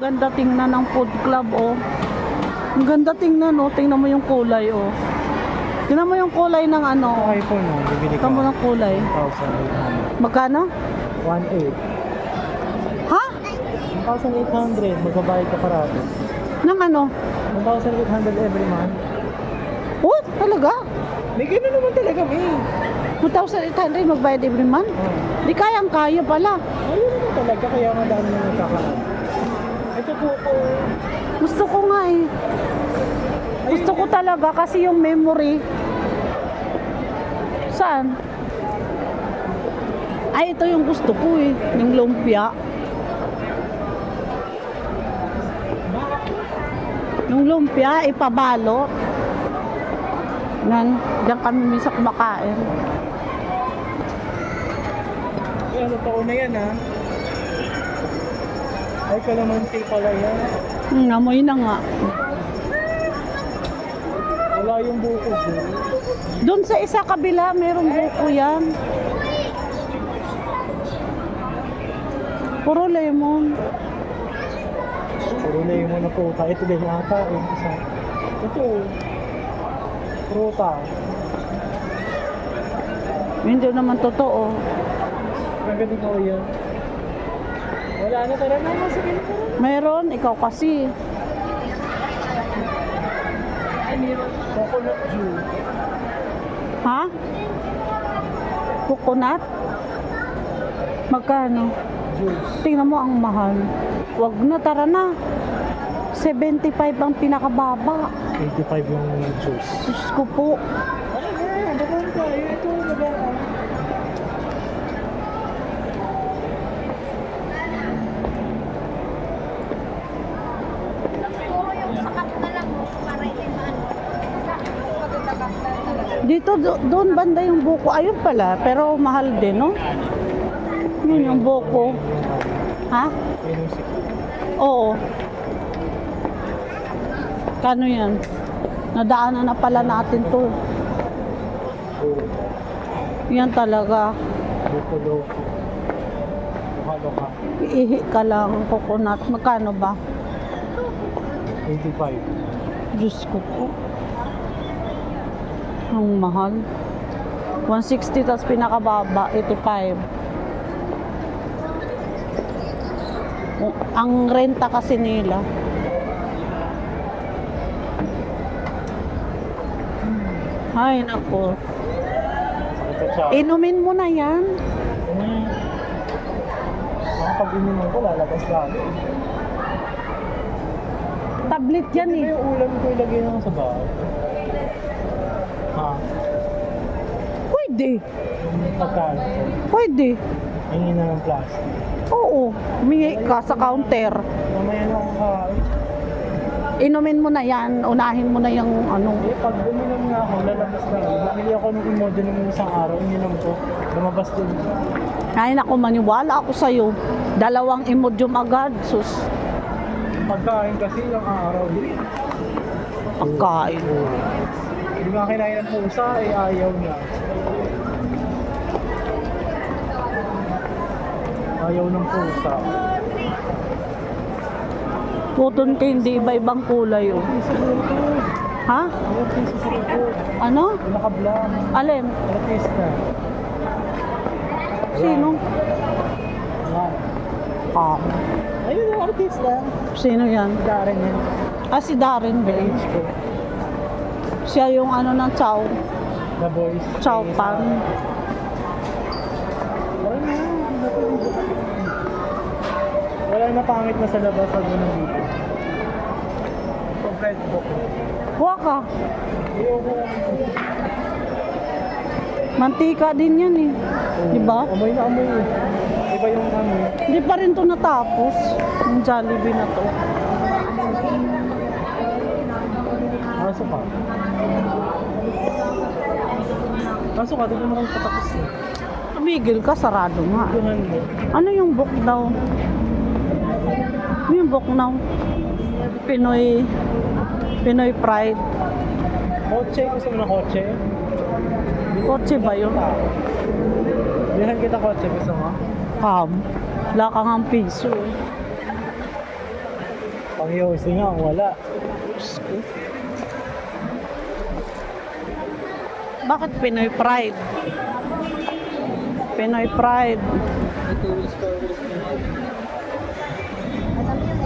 Ganda tingnan ng food club, oh. Ang ganda tingnan, oh. Tingnan mo yung kulay, oh. Tingnan mo yung kulay ng ano. Ang iPhone mo, bibili ka. Tingnan mo ng kulay. 1,800. Magkano? 1,800. Ha? 1,800. Magbabayad ka parati. Ng ano? 1,800 every month. Oh, talaga? May gano'n naman talaga, may. 2,800 magbayad every month? Oh. Di kayang kaya pala. Ayun naman talaga, kaya nga dami na nagkakaan. Po po. Gusto ko nga eh. Gusto ko talaga kasi yung memory. Saan? Ay, ito yung gusto ko eh. Yung lumpia. Yung lumpia, ipabalot. Nan, diyan kami minsan kumakain. Ano taon na yan, ha? Ay, kalamansi pala yan. Hmm, amoy na nga. Wala yung buko ko. Doon sa isa kabila, merong buko yan. Puro lemon. Puro na yung mga pruta. Ito din yata, yung isa. Ito. Pruta. Hindi naman totoo. Ang galing ko yan. Wala na, tara na. Sige na, tara. Meron, ikaw kasi. Coconut juice. Ha? Coconut? Magkano? Juice. Tingnan mo ang mahal. Wag na, tara na. 75 ang pinakababa. 85 yung juice. Diyos ko po. Ano na? Daban tayo. Ito, daban. Siguro yung sakat na lang mo para hindi maano. Sa mas maganda ka talaga. Dito, do- doon banda yung buko. Ayun pala, pero mahal din, no? Yun yung buko. Ha? Oo. Kano yan? Nadaanan na pala natin to. Yan talaga. Ihi ka lang, coconut. Magkano ba? 85. Diyos ko po. Ang mahal. 160 tapos pinakababa, 85. O, Ang renta kasi nila. Ay, nako. Inumin mo na yan. Hmm. Ang pag-ininom ko, lalabas lalo. Tablet yan Ano eh. yung ulam ko ilagay lang sa bahay? Pwede. Pagkain ko. Pwede. Hingin na ng plastic. Oo. Humingi ka sa counter. Mamaya na kain. Inumin mo na yan. Unahin mo na yung ano. Eh, pag uminom nga ako, lalabas lang. Bumili ako ng Imodium ng isang araw, ininom ko. Lumabas din. Ay, naku, maniwala ako sa'yo. Dalawang imodium agad. Sus, Pagkain kasi yung araw. pagkain. Hindi nga kinain ng pusa, eh ayaw niya. Ayaw ng pusa. Ka hindi iba-ibang kulay. Oh. Ha? Ayaw pusa sa likod. Ano? Yung. Alin? Artista. Sino? Yan. Ah, Ayun yung artista. sino yan? Darren yan. Ah, si Darren ba? Age ko. Siya yung ano ng Chow. The Boys. Chow Pan. Wala na. hindi na pwede. Wala na pangit na sa labas pag ganun dito. Complete book. Huwa ka. Mantika din yan eh. Di ba? Amoy na amoy eh. Iba yung amoy. Hindi pa rin to natapos. Yung Jollibee na to. Kaso ka. Kaso ka, di mo naman patapos eh. Tumigil ka, sarado nga. Mo. Ano yung book daw? Ano yung book now? Pinoy Pinoy Pride. Kotse, gusto mo na kotse? Kotse ba yun? Bilhan kita kotse, gusto mo? Kam. Wala ka nga piso. Pang Yossi nga, wala. Bakit Pinoy Pride? Pinoy Pride.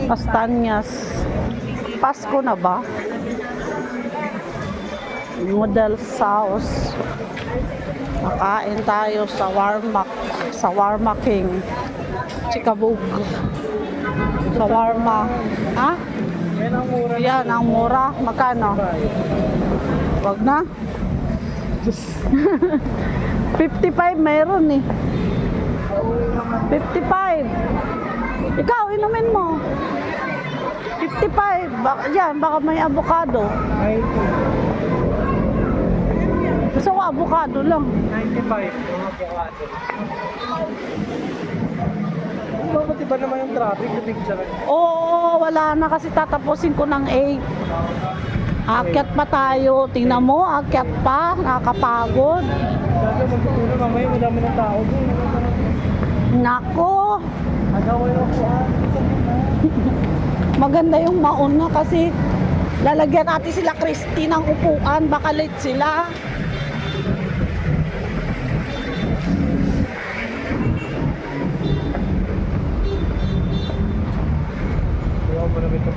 Pastanyas. Pasko na ba? Model sauce. Makain tayo sa Warmak. Sa Warma King. Chikabug. Sa Warma. Ha? Yan ang mura. Magkano? Wag na. 55 mayroon eh. 55. Ikaw, inumin mo. 55. Baka, yan, baka may avocado. Ay, Gusto ko avocado lang. 95. Mga avocado. Bakit iba naman yung traffic na picture? Oo, wala na kasi tatapusin ko ng 8. Akyat pa tayo. Tingnan mo, akyat pa. Nakakapagod. Dati magtutunan mamaya madami ng tao. Nako. Ano ko yung upuan? Maganda yung mauna kasi lalagyan natin sila Christy ng upuan. Baka late sila.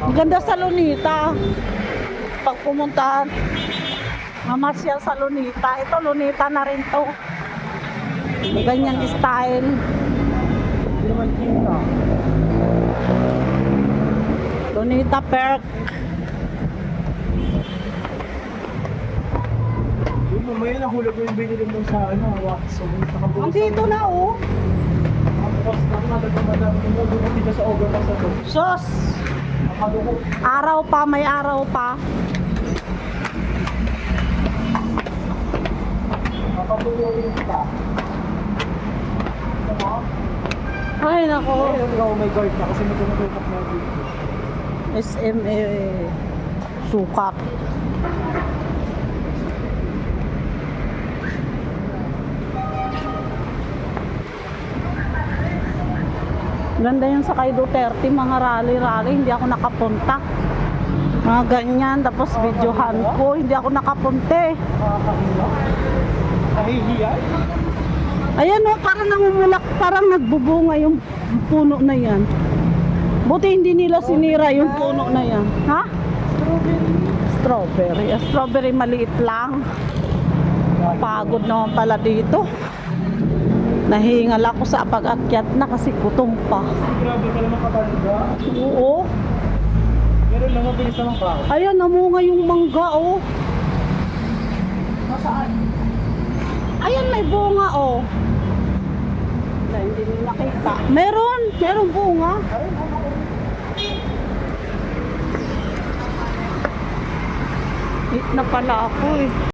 Maganda sa Lunita. Pag pumunta, mamasyal sa Lunita. Ito, Lunita na rin to. Ganyang style. Hindi naman kita. Lunita Perk. Yung mamaya nahulog mo yung binili mo sa ano, wax. So, sa kabukas. Andito na oh. Kabukas na madagdamadami mo. Doon dito sa overpass na to. Sos. Araw pa, may araw pa. Nakatulong ka. Ay, nako. Oh my God, na kasi magkakatutok na dito. SMA sukat. Ganda yung sa kay Duterte, mga rally-rally, hindi ako nakapunta. Mga ganyan, tapos videohan ko, hindi ako nakapunte. Nakakahiya. Nahihiya. Ayan o, parang namumulak, parang nagbubunga yung puno na yan. Buti hindi nila sinira yung puno na yan. Ha? Strawberry. Ah, Strawberry maliit lang. Pagod naman pala dito. Nahingal ako sa pag-akyat na kasi gutom pa. Grabe ka naman katanda. Oo. Meron lang mabilis naman ka. Ayan, namunga yung mangga oh. Nasaan? Ayan, may bunga oh. Na, hindi nila nakita. Meron, meron bunga. Eat na pala ako eh.